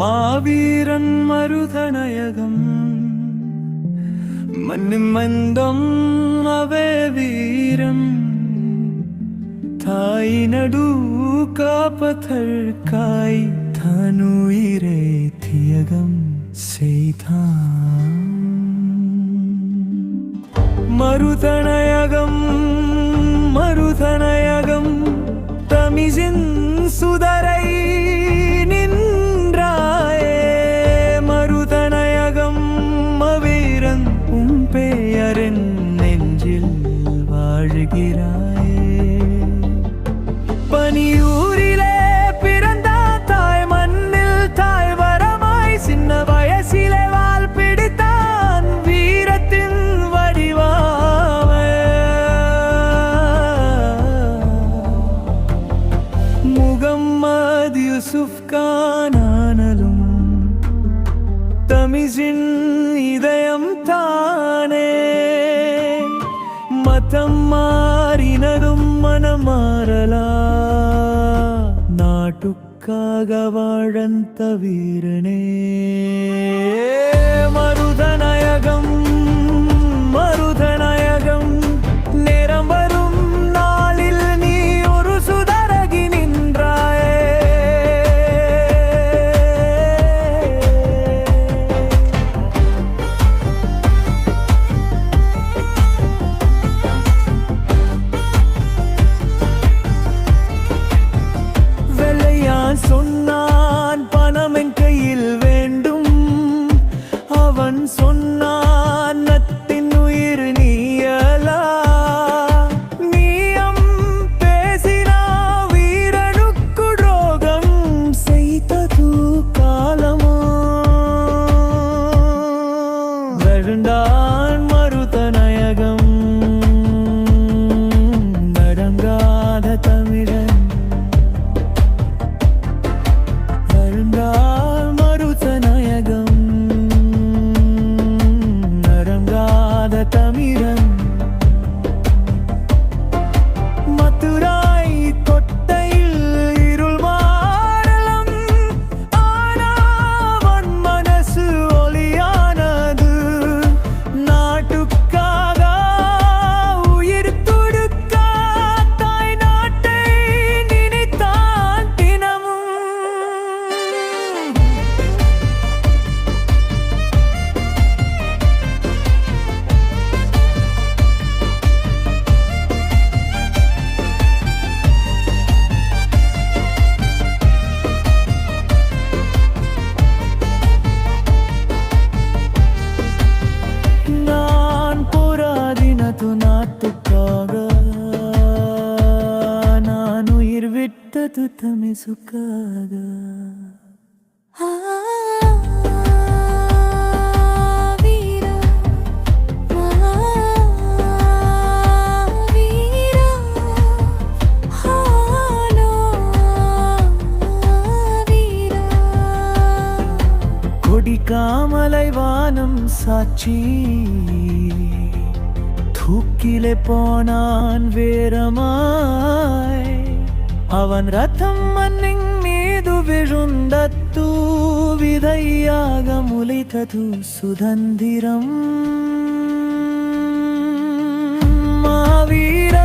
മാവീരൻ മരുതനയകം മന്നുമന്ദം away വീരം തായി നടൂ കാപ്പഥർക്കായി ധനുയിരേ തിയകം ചെയ്താ. മരുതനയകം മരുതനയകം തമിഴിൻ സുദ வாழுகிறாயே பனியூரிலே பிறந்த தாய் மண்ணில் தாய் வரமாய் சின்ன வயசிலே வாழ் பிடித்தான் வீரத்தின் வடிவாவ. முகம்மது யூசுப் கானானலும் தமிழின் இதயம் மதம் மாறினதும் மனம் மாறலா நாட்டுக்காக வாழந்த வீரனே. வருண்டான் உயிர் விட்டது தமிசுக்காக. வீரா வானம் சாட்சி. தூக்கிலே போனான் வேரமாய் അവൻ രഥം മന്നിങ്ങേതു വിഴുന്തത്തു വിധയ്യാകമുലിതതു സുധന്ധിരം മാവീര